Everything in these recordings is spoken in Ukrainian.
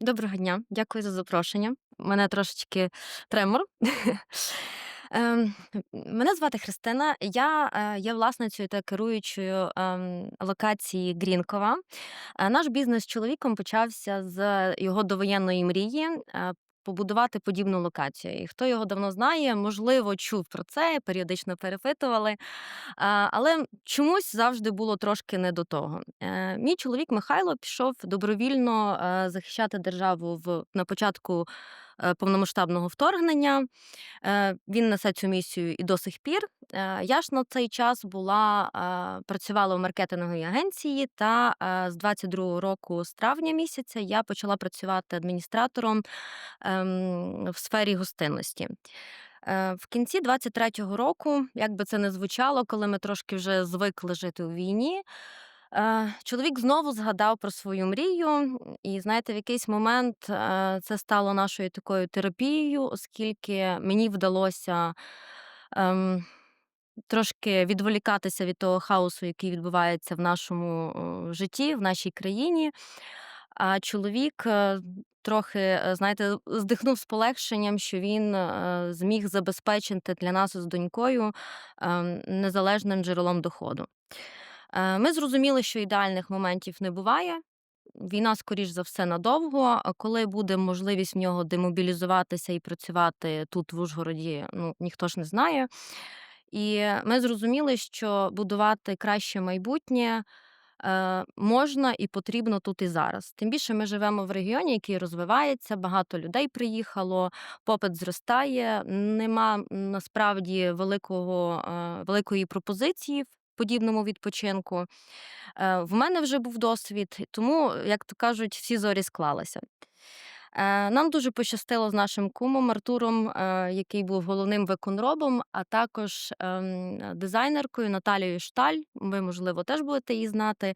Доброго дня, дякую за запрошення. Мене трошечки тремор. Ем, мене звати Христина. Я, е, є власницею та керуючою, ем, локації Грінкова. Е, наш бізнес з чоловіком почався з його довоєнної мрії, е, побудувати подібну локацію. І хто його давно знає, можливо, чув про це, періодично перепитували. Але чомусь завжди було трошки не до того. Е, мій чоловік Михайло пішов добровільно, е, захищати державу в на початку, повномасштабного вторгнення. Е, він несе цю місію і до сих пір. Е, я ж на цей час була, е, працювала в маркетинговій агенції, та, е, з 22-го року, з травня місяця, я почала працювати адміністратором, ем, в сфері гостинності. Е, в кінці 23-го року, як би це не звучало, коли ми трошки вже звикли жити у війні, е, чоловік знову згадав про свою мрію. І знаєте, в якийсь момент, е, це стало нашою такою терапією, оскільки мені вдалося, ем, трошки відволікатися від того хаосу, який відбувається в нашому, житті, в нашій країні. А чоловік, е, трохи, е, знаєте, здихнув з полегшенням, що він, е, зміг забезпечити для нас із донькою, ем, незалежним джерелом доходу. Е, ми зрозуміли, що ідеальних моментів не буває. Війна, скоріш за все, надовго. Коли буде можливість в нього демобілізуватися і працювати тут, в Ужгороді, ну, ніхто ж не знає. І ми зрозуміли, що будувати краще майбутнє, е, можна і потрібно тут і зараз. Тим більше ми живемо в регіоні, який розвивається, багато людей приїхало, попит зростає. Нема насправді великого, е, великої пропозиції подібному відпочинку. Е, в мене вже був досвід, тому, як то кажуть, всі зорі склалися. Е, нам дуже пощастило з нашим кумом Артуром, е, який був головним виконробом, а також, ем, дизайнеркою Наталією Шталь. Ви, можливо, теж будете її знати,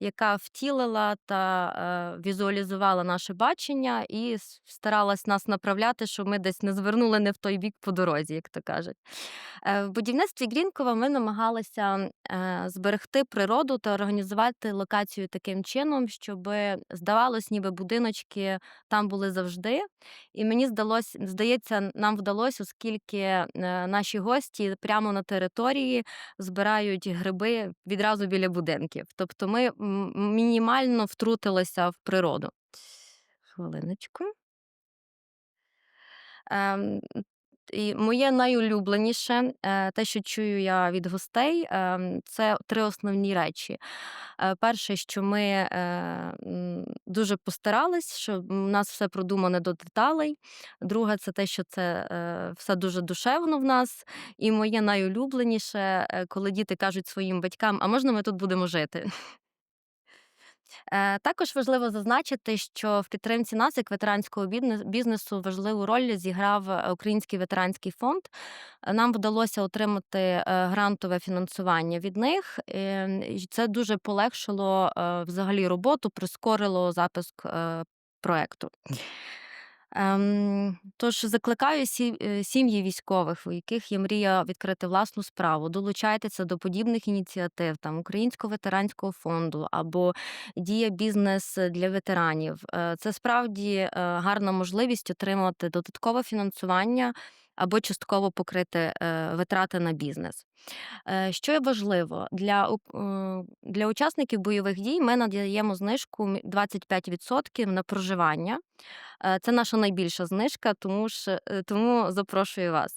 яка втілила та, е, візуалізувала наше бачення і старалась нас направляти, щоб ми десь не звернули не в той бік по дорозі, як то кажуть. В будівництві Грінкова ми намагалися, зберегти природу та організувати локацію таким чином, щоби здавалось, ніби будиночки там були завжди. І мені здалось здається, нам вдалося, оскільки, е, наші гості прямо на території збирають гриби відразу біля будинків. Тобто ми мінімально втрутилися в природу. Хвилиночку. І моє найулюбленіше, е, те, що чую я від гостей, ем, це 3 основні речі. Е, перше, що ми, е, дуже постарались, що у нас все продумане до деталей. Друге, це те, що це, все дуже душевно в нас. І моє найулюбленіше, коли діти кажуть своїм батькам: "А можна ми тут будемо жити?" Е, також важливо зазначити, що в підтримці нас, як ветеранського бізнесу, важливу роль зіграв, е, Український ветеранський фонд. Е, нам вдалося отримати, грантове фінансування від них. Ем, і це дуже полегшило, взагалі роботу, прискорило запуск, проекту. Ем, тож закликаю е, сім'ї військових, у яких є мрія відкрити власну справу, долучайтеся до подібних ініціатив, там Українського ветеранського фонду або Дія бізнес для ветеранів. Е, це справді, е, гарна можливість отримати додаткове фінансування або частково покрити, е, витрати на бізнес. Е, що є важливо, для е, для учасників бойових дій ми надаємо знижку 25% на проживання. Це наша найбільша знижка, тому ж тому запрошую вас.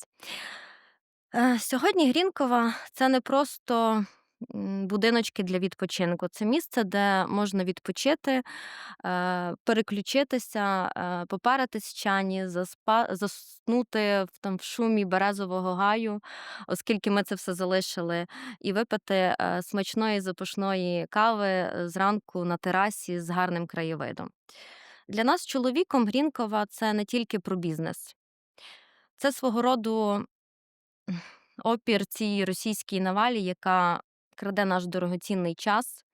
Сьогодні Грінкова- це не просто, будиночки для відпочинку. Це місце, де можна відпочити, е, переключитися, е, попаритись чані, заспа заснути в там в шумі березового гаю, оскільки ми це все залишили, і випити, е, смачної запашної кави, зранку на терасі з гарним краєвидом. Для нас чоловіком Грінкова- це не тільки про бізнес. Це свого роду опір цій російській навалі, яка краде наш дорогоцінний час,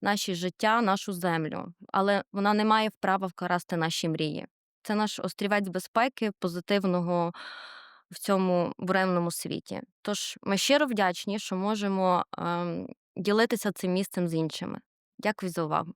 наші життя, нашу землю, але вона не має вправа вкрасти наші мрії. Це наш острівець безпеки, позитивного в цьому буремному світі. Тож ми щиро вдячні, що можемо, ем, ділитися цим місцем з іншими. Дякую за увагу.